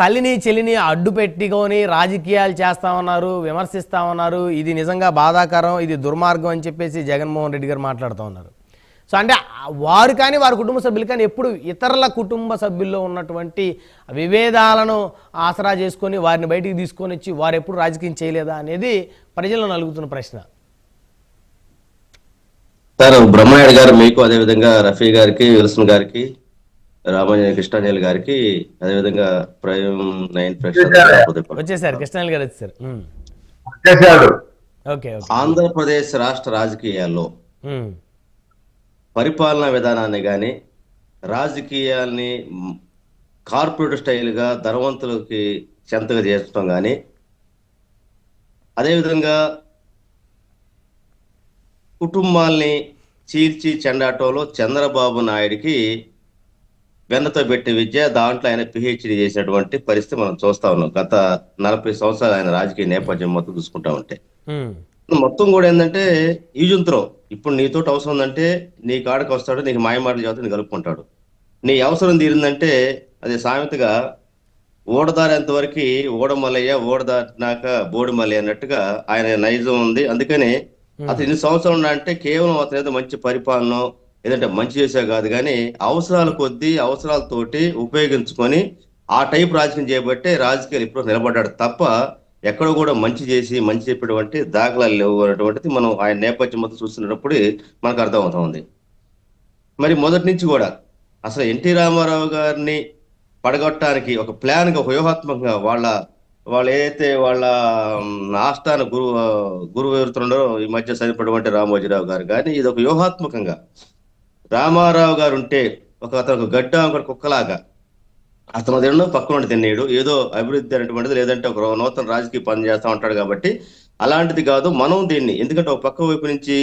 తల్లిని చెల్లిని అడ్డు పెట్టుకొని రాజకీయాలు చేస్తా ఉన్నారు విమర్శిస్తా ఉన్నారు. ఇది నిజంగా బాధాకరం ఇది దుర్మార్గం అని చెప్పేసి జగన్మోహన్ రెడ్డి గారు మాట్లాడుతూ ఉన్నారు. సో అంటే వారు కానీ వారి కుటుంబ సభ్యులు కానీ ఎప్పుడు ఇతరుల కుటుంబ సభ్యుల్లో ఉన్నటువంటి విభేదాలను ఆసరా చేసుకొని వారిని బయటికి తీసుకొని వచ్చి వారు ఎప్పుడు రాజకీయం చేయలేదా అనేది ప్రజల్లో నలుగుతున్న ప్రశ్న. సార్ బ్రహ్మనాయుడు గారు మీకు అదేవిధంగా రఫీ గారికి విల్సన్ గారికి రామాంజనేయ కృష్ణాంజలి గారికి అదేవిధంగా ప్రైమ్ నైన్ వచ్చేసారు. గారు వచ్చేసారు. ఆంధ్రప్రదేశ్ రాష్ట్ర రాజకీయాల్లో. పరిపాలనా విధానాన్ని కానీ రాజకీయాల్ని కార్పొరేట్ స్టైల్గా ధనవంతులకి చెంతగా చేర్చడం కానీ అదేవిధంగా కుటుంబాల్ని చీల్చి చెండాటంలో చంద్రబాబు నాయుడికి వెన్నతో పెట్టే విద్య దాంట్లో ఆయన పిహెచ్డి చేసినటువంటి పరిస్థితి మనం చూస్తా ఉన్నాం. గత నలభై సంవత్సరాలు ఆయన రాజకీయ నేపథ్యం మొత్తం చూసుకుంటా ఉంటే. మొత్తం కూడా ఏంటంటే ఈజుంతరం ఇప్పుడు నీతోటి అవసరం ఉందంటే నీ కాడకి వస్తాడు నీకు మాయమాటలు చదువుతూ నీ కలుపుకుంటాడు. నీ అవసరం తీరిందంటే అది సామెతగా ఓడదారేంత వరకు ఓడమల్లయ్య ఓడదాటినాక బోడి మల్లయ్య అన్నట్టుగా ఆయన నైజం ఉంది. అందుకని అతను ఇన్ని సంవత్సరాలు ఉన్నా అంటే కేవలం అతను ఏదో మంచి పరిపాలన ఏదంటే మంచి చేసే కాదు కానీ అవసరాల కొద్దీ అవసరాలతోటి ఉపయోగించుకొని ఆ టైప్ రాజకీయం చేయబట్టే రాజకీయాలు ఇప్పుడు నిలబడ్డాడు. తప్ప ఎక్కడ కూడా మంచి చేసి మంచి చెప్పేటువంటి దాఖలాలు లేవు అనేటువంటిది మనం ఆయన నేపథ్యం మొత్తం చూస్తున్నప్పుడు మనకు అర్థమవుతా ఉంది. మరి మొదటి నుంచి కూడా అసలు ఎన్టీ రామారావు గారిని పడగొట్టడానికి ఒక ప్లాన్గా ఒక వ్యూహాత్మకంగా వాళ్ళ వాళ్ళు ఏదైతే వాళ్ళ ఆస్థాన గురువు గురువు ఎవరుతున్నారో ఈ మధ్య చనిపోయినటువంటి రామోజీరావు గారు కానీ ఇది ఒక వ్యూహాత్మకంగా రామారావు గారు ఉంటే ఒక అతను ఒక గడ్డ ఒక కుక్కలాగా. అతను తినడం పక్కన తినేడు ఏదో అభివృద్ధి అనేటువంటిది లేదంటే ఒక నూతన రాజకీయ పని చేస్తా ఉంటాడు కాబట్టి అలాంటిది కాదు. మనం దీన్ని ఎందుకంటే ఒక పక్క వైపు నుంచి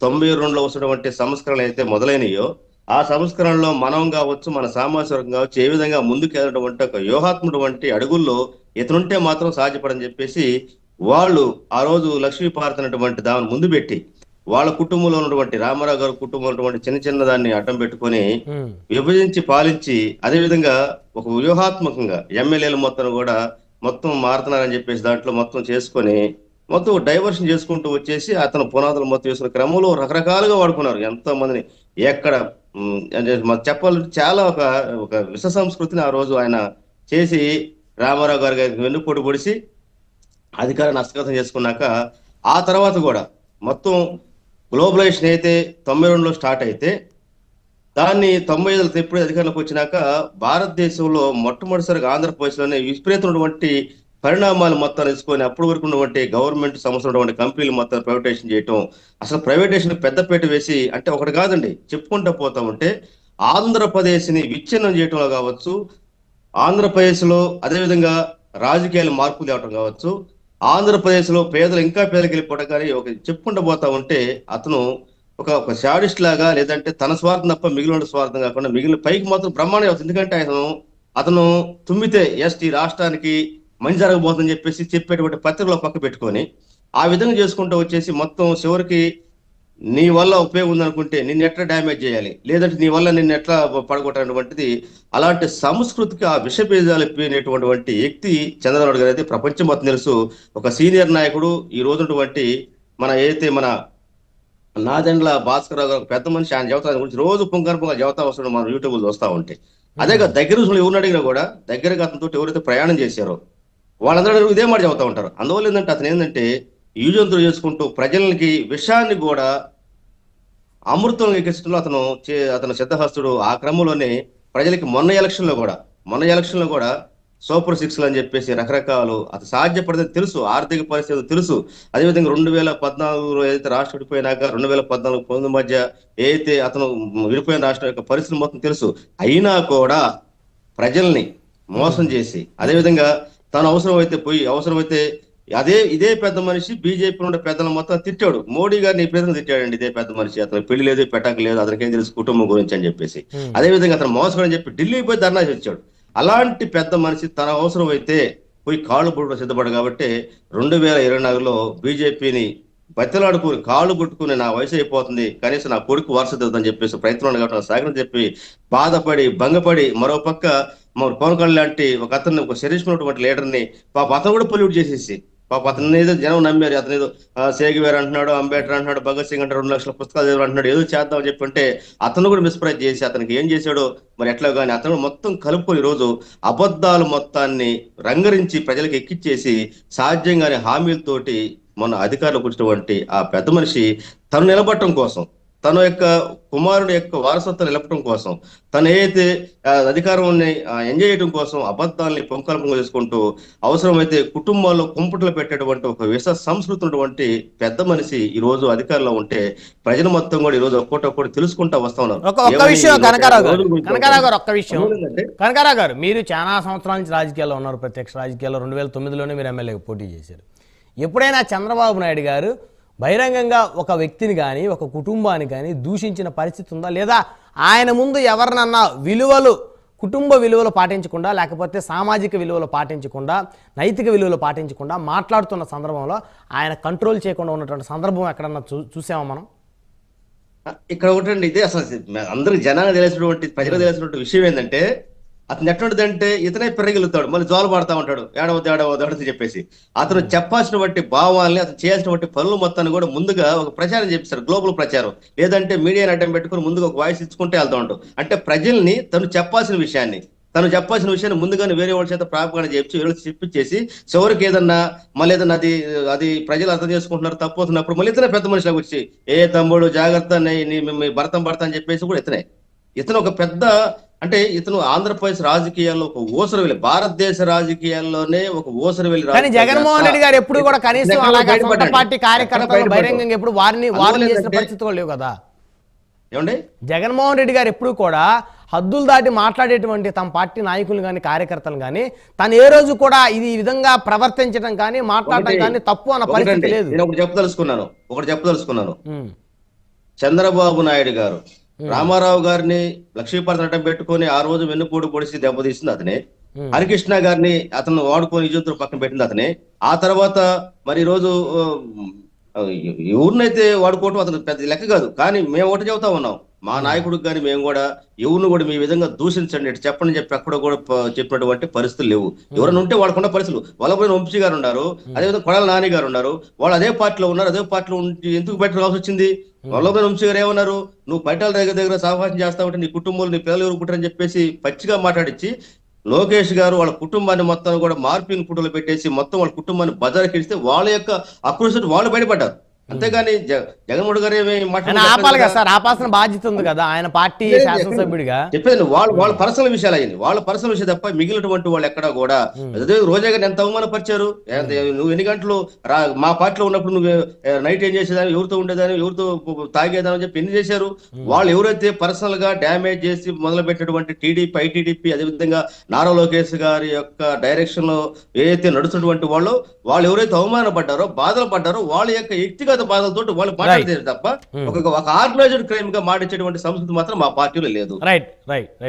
తొంభై రెండులో వస్తున్నటువంటి సంస్కరణలు అయితే మొదలైనయో ఆ సంస్కరణలో మనం కావచ్చు మన సామాజిక వర్గం కావచ్చు ఏ విధంగా ముందుకు వెళ్ళినటువంటి ఒక వ్యూహాత్మకటువంటి అడుగుల్లో ఇతనుంటే మాత్రం సాధ్యపడని చెప్పేసి వాళ్ళు ఆ రోజు లక్ష్మీ భారత్ అనేటువంటి ముందు పెట్టి వాళ్ళ కుటుంబంలో ఉన్నటువంటి రామారావు గారి కుటుంబంలో ఉన్నటువంటి చిన్న చిన్న దాన్ని అడ్డం పెట్టుకొని. విభజించి పాలించి అదే విధంగా ఒక వ్యూహాత్మకంగా ఎమ్మెల్యేలు మొత్తం కూడా మొత్తం మారుతున్నారని చెప్పేసి దాంట్లో మొత్తం చేసుకొని మొత్తం డైవర్షన్ చేసుకుంటూ వచ్చేసి అతను పునాదులు మొత్తం వేసుకున్న క్రమంలో రకరకాలుగా వాడుకున్నారు ఎంతో మందిని ఎక్కడ చెప్పాలంటే చాలా ఒక ఒక విష సంస్కృతిని ఆ రోజు ఆయన చేసి రామారావు గారి గారికి వెన్నుపోటు పొడిచి అధికారాన్ని హస్తగతం చేసుకున్నాక ఆ తర్వాత కూడా మొత్తం గ్లోబలైజేషన్ అయితే తొంభై రెండులో స్టార్ట్ అయితే దాన్ని తొంభై ఐదులో ఎప్పుడు అధికారంలోకి వచ్చినాక భారతదేశంలో మొట్టమొదటిసారిగా ఆంధ్రప్రదేశ్లోనే విపరీతమైనటువంటి పరిణామాలు మొత్తం తెలుసుకొని అప్పటి వరకు ఉన్నటువంటి గవర్నమెంట్ సంస్థ ఉన్నటువంటి కంపెనీలు మొత్తం ప్రైవేటైజేషన్ చేయటం అసలు ప్రైవేటైజేషన్ పెద్దపేట వేసి అంటే ఒకటి కాదండి చెప్పుకుంటూ పోతా ఉంటే ఆంధ్రప్రదేశ్ని విచ్ఛిన్నం చేయటంలో కావచ్చు ఆంధ్రప్రదేశ్లో అదేవిధంగా రాజకీయాలు మార్పు తేవటం కావచ్చు ఆంధ్రప్రదేశ్లో పేదలు ఇంకా పేదలకు వెళ్ళిపోవడం కానీ ఒక చెప్పుకుంటూ పోతా ఉంటే అతను ఒక ఒక శాడిస్ట్ లాగా లేదంటే తన స్వార్థం తప్ప మిగిలిన స్వార్థం కాకుండా మిగిలిన పైకి మాత్రం బ్రహ్మాండం అవుతుంది. ఎందుకంటే అతను అతను తుమ్మితే ఎస్టీ రాష్ట్రానికి మంచి జరగబోతుందని చెప్పేసి చెప్పేటువంటి పత్రికలో పక్క పెట్టుకొని ఆ విధంగా చేసుకుంటూ వచ్చేసి మొత్తం చివరికి నీ వల్ల ఉపయోగం ఉందనుకుంటే నిన్ను ఎట్లా డ్యామేజ్ చేయాలి? లేదంటే నీ వల్ల నిన్ను ఎట్లా పడగొట్టటువంటిది అలాంటి సంస్కృతికి ఆ విషబీజాలు ఎప్పినటువంటి వ్యక్తి చంద్రబాబు గారు అయితే ప్రపంచం మొత్తం తెలుసు. ఒక సీనియర్ నాయకుడు ఈ రోజునటువంటి మన ఏదైతే మన నాదెండ్ల భాస్కర్ గారు పెద్ద మనిషి ఆయన చెబుతా గురించి రోజు పుంకర పుంగ చెబుతా వస్తున్నాడు మనం యూట్యూబ్లో వస్తూ ఉంటే అదే కాదు దగ్గర చూసిన ఎవరిని అడిగినా కూడా దగ్గరగా అతనితో ఎవరైతే ప్రయాణం చేశారో వాళ్ళందరూ ఇదే మాట చెబుతా ఉంటారు. అందువల్ల ఏంటంటే అతను ఏంటంటే యూజంతులు చేసుకుంటూ ప్రజలకి విషయాన్ని కూడా అమృతం ఎక్కించడంలో అతను చే- అతను సిద్ధహస్తుడు ఆ క్రమంలోనే ప్రజలకి మొన్న ఎలక్షన్లో కూడా మొన్న ఎలక్షన్లో కూడా సూపర్ సిక్స్ అని చెప్పేసి రకరకాలు అది సాధ్యపడదని తెలుసు ఆర్థిక పరిస్థితి తెలుసు. అదేవిధంగా రెండు వేల పద్నాలుగులో ఏదైతే రాష్ట్రం విడిపోయినాక రెండు వేల పద్నాలుగు పంతొమ్మిది మధ్య ఏదైతే అతను విడిపోయిన రాష్ట్రం యొక్క పరిస్థితి మొత్తం తెలుసు. అయినా కూడా ప్రజల్ని మోసం చేసి అదేవిధంగా తను అవసరమైతే పోయి అవసరమైతే అదే ఇదే పెద్ద మనిషి బీజేపీ నుండి పెద్దలు మొత్తం తిట్టాడు. మోడీ గారిని ప్రజలు తిట్టాడండి ఇదే పెద్ద మనిషి. అతను పెళ్ళి లేదు పెట్టక లేదు అతనికి ఏం తెలుసు కుటుంబం గురించి అని చెప్పేసి. అదే విధంగా అతను మోసం అని చెప్పి ఢిల్లీ పోయి ధర్నా చేశాడు. అలాంటి పెద్ద మనిషి తన అవసరం అయితే పోయి కాళ్ళు పుట్టుకు సిద్ధపడు కాబట్టి రెండు వేల ఇరవై నాలుగులో బీజేపీని బతిలాడుకుని కాళ్ళు పుట్టుకుని నా వయసు అయిపోతుంది కనీసం నా కొడుకు వరుస అని చెప్పేసి ప్రయత్నం కాబట్టి సహకరం చెప్పి బాధపడి భంగపడి మరో పక్క మరి పవన్ కళ్యాణ్ లాంటి ఒక అతన్ని ఒక శరీరమైనటువంటి లీడర్ని పాప అతను కూడా పొల్యూట్ చేసేసి పాప అతను ఏదో జనం నమ్మారు. అతను ఏదో సేగివేర్ అంటున్నాడు అంబేద్కర్ అంటున్నాడు భగత్ సింగ్ అంటారు రెండు లక్షల పుస్తకాలు చదివాడు అంటున్నాడు ఏదో చేద్దాం చెప్పి అంటే అతను కూడా మిస్ప్రైజ్ చేసి అతనికి ఏం చేశాడో మరి ఎట్లా కానీ అతను మొత్తం కలుపుకొని రోజు అబద్ధాలు మొత్తాన్ని రంగరించి ప్రజలకు ఎక్కిచ్చేసి సాధ్యంగానే హామీలతోటి మన అధికారులకు వచ్చినటువంటి ఆ పెద్ద మనిషి తను నిలబడటం కోసం తన యొక్క కుమారుడు యొక్క వారసత్వం నిలపడం కోసం తను ఏదైతే అధికారాన్ని ఎంజాయ్ చేయడం కోసం అబద్ధాలని పొంకల్పం చేసుకుంటూ అవసరమైతే కుటుంబాల్లో కుంపట్లు పెట్టేటువంటి ఒక విష సంస్కృతి ఉన్నటువంటి పెద్ద మనిషి ఈ రోజు అధికారంలో ఉంటే ప్రజలు మొత్తం కూడా ఈ రోజు ఒక్కొక్కటి ఒక్కటి తెలుసుకుంటా వస్తా ఉన్నారు. కనకారావు గారు మీరు చాలా సంవత్సరాల నుంచి రాజకీయాల్లో ఉన్నారు ప్రత్యక్ష రాజకీయాల్లో. రెండు వేల తొమ్మిదిలోనే మీరు ఎమ్మెల్యేగా పోటీ చేశారు. ఎప్పుడైనా చంద్రబాబు నాయుడు గారు బహిరంగంగా ఒక వ్యక్తిని కానీ ఒక కుటుంబాన్ని కానీ దూషించిన పరిస్థితి ఉందా? లేదా ఆయన ముందు ఎవరినన్నా విలువలు కుటుంబ విలువలు పాటించకుండా లేకపోతే సామాజిక విలువలు పాటించకుండా నైతిక విలువలు పాటించకుండా మాట్లాడుతున్న సందర్భంలో ఆయన కంట్రోల్ చేయకుండా ఉన్నటువంటి సందర్భం ఎక్కడన్నా చూ చూసామా మనం? ఇక్కడ ఒకటండి ఇదే అసలు అందరికి జనానికి తెలిసినటువంటి ప్రజలకు తెలిసినటువంటి విషయం ఏంటంటే అతను ఎటువంటిదంటే ఇతనే పెరగలుగుతాడు మళ్ళీ జోలు పడతా ఉంటాడు. ఏడవద్దు ఏడవద్దు అని చెప్పేసి. అతను చెప్పాల్సినటువంటి భావాల్ని అతను చేయాల్సినటువంటి పనులు మొత్తాన్ని కూడా ముందుగా ఒక ప్రచారం చేపిస్తారు గ్లోబల్ ప్రచారం. లేదంటే మీడియాని అడ్డం పెట్టుకుని ముందుగా ఒక వాయిస్ ఇచ్చుకుంటే వెళ్తా ఉంటాడు. అంటే ప్రజల్ని తను చెప్పాల్సిన విషయాన్ని తను చెప్పాల్సిన విషయాన్ని ముందుగానే వేరే వాళ్ళ చేత ప్రాపకాండ చెప్పి వీళ్ళకి చెప్పించేసి చివరికి ఏదన్నా మళ్ళీ ఏదన్నా అది అది ప్రజలు అర్థం చేసుకుంటున్నారు తప్పు అవుతున్నప్పుడు మళ్ళీ ఇతనే పెద్ద మనిషిలోకి వచ్చి ఏ తమ్ముడు జాగ్రత్త మీ భర్తం భర్త అని చెప్పేసి కూడా ఇతనే. ఇతను ఒక పెద్ద అంటే ఇతను ఆంధ్రప్రదేశ్ రాజకీయాల్లో ఒక ఊసరవెల్లి భారతదేశ రాజకీయాల్లోనే ఒక ఊసరవెల్లి కానీ జగన్మోహన్ రెడ్డి గారు ఎప్పుడు కూడా కనీసం అలాగా? పార్టీ కార్యకర్తలు? బహిరంగంగా ఎప్పుడు వారిని వారిని చేసిన ఏంటంటే- పరిస్థితి కూడా లేవు కదా. ఏమండి? జగన్మోహన్ రెడ్డి గారు ఎప్పుడు కూడా హద్దులు దాటి మాట్లాడేటువంటి తమ పార్టీ నాయకులు కానీ కార్యకర్తలు కానీ తను ఏ రోజు కూడా ఇది ఈ విధంగా ప్రవర్తించడం కానీ మాట్లాడటం కానీ తప్పు అన్న పరిస్థితి లేదు. నేను ఒకటి చెప్పదలుచుకున్నాను ఒకటి చెప్పదలుచుకున్నాను. చంద్రబాబు నాయుడు గారు రామారావు గారిని లక్ష్మీపార్వతి అడ్డం పెట్టుకొని ఆ రోజు వెన్నుపూడి పొడిచి దెబ్బతీసింది అతనే. హరికృష్ణ గారిని అతను వాడుకొని నిజంతులు పక్కన పెట్టింది అతనే. ఆ తర్వాత మరి ఈ రోజు ఎవరినైతే వాడుకోవటం అతను పెద్ద లెక్క కాదు. కానీ మేము ఒకటి చెబుతా ఉన్నాం. మా నాయకుడికి కానీ మేము కూడా ఎవరిని కూడా మీ విధంగా దూషించండి చెప్పండి చెప్పి ఎక్కడ కూడా చెప్పినటువంటి పరిస్థితులు లేవు. ఎవరైనా ఉంటే వాళ్ళకున్న పరిస్థితులు. వల్లపోయిన వంశీ గారు ఉన్నారు అదేవిధంగా కొడాల నాని గారు ఉన్నారు వాళ్ళు అదే పార్టీలో ఉన్నారు అదే పార్టీలో ఎందుకు బయట రావాల్సి వచ్చింది? వల్లపోయిన వంశీ గారు ఏమన్నారు? నువ్వు పైటాల దగ్గర దగ్గర సహవాసం చేస్తా ఉంటే నీ కుటుంబంలో నీ పిల్లలు ఎవరు పుట్టారని చెప్పేసి పచ్చిగా మాట్లాడించి లోకేష్ గారు వాళ్ళ కుటుంబాన్ని మొత్తం కూడా మార్పింగ్ ఫోటోలు పెట్టేసి మొత్తం వాళ్ళ కుటుంబాన్ని బజార్కి ఇస్తే వాళ్ళ యొక్క అక్రోషం వాళ్ళు బయటపడ్డారు. అంతేగాని జగన్మోహన్ గారు ఆపాలి కదా. సార్ ఆపాల్సిన బాధ్యత ఉంది కదా. ఆయన పార్టీ శాసనసభ్యుడిగా. చెప్పేది వాళ్ళ వాళ్ళ పర్సనల్ విషయాలు అయ్యింది. వాళ్ళ పర్సనల్ విషయం తప్ప మిగిలినటువంటి వాళ్ళు ఎక్కడ కూడా. అదే రోజా గారిని ఎంత అవమానపరిచారు? ఎంత- నువ్వు ఎన్ని గంటలు మా పార్టీలో ఉన్నప్పుడు నువ్వు నైట్ ఏం చేసేదాన్ని ఎవరితో ఉండేదాన్ని ఎవరితో తాగేదాని అని చెప్పి ఎన్ని చేశారు? వాళ్ళు ఎవరైతే పర్సనల్గా డ్యామేజ్ చేసి మొదలు పెట్టినటువంటి టీడీపీ ఐటీడీపీ అదేవిధంగా నారా లోకేష్ గారి యొక్క డైరెక్షన్లో ఏదైతే నడుస్తున్నటువంటి వాళ్ళు వాళ్ళు ఎవరైతే అవమానపడ్డారో బాధలు పడ్డారో వాళ్ళ యొక్క వ్యక్తిగత బాధలతో వాళ్ళు మాట్లాడతారు తప్ప ఒక ఒక ఆర్గనైజ్డ్ క్రైమ్గా మాటించేటువంటి సంస్కృతి మాత్రం మా పార్టీలో లేదు. Right right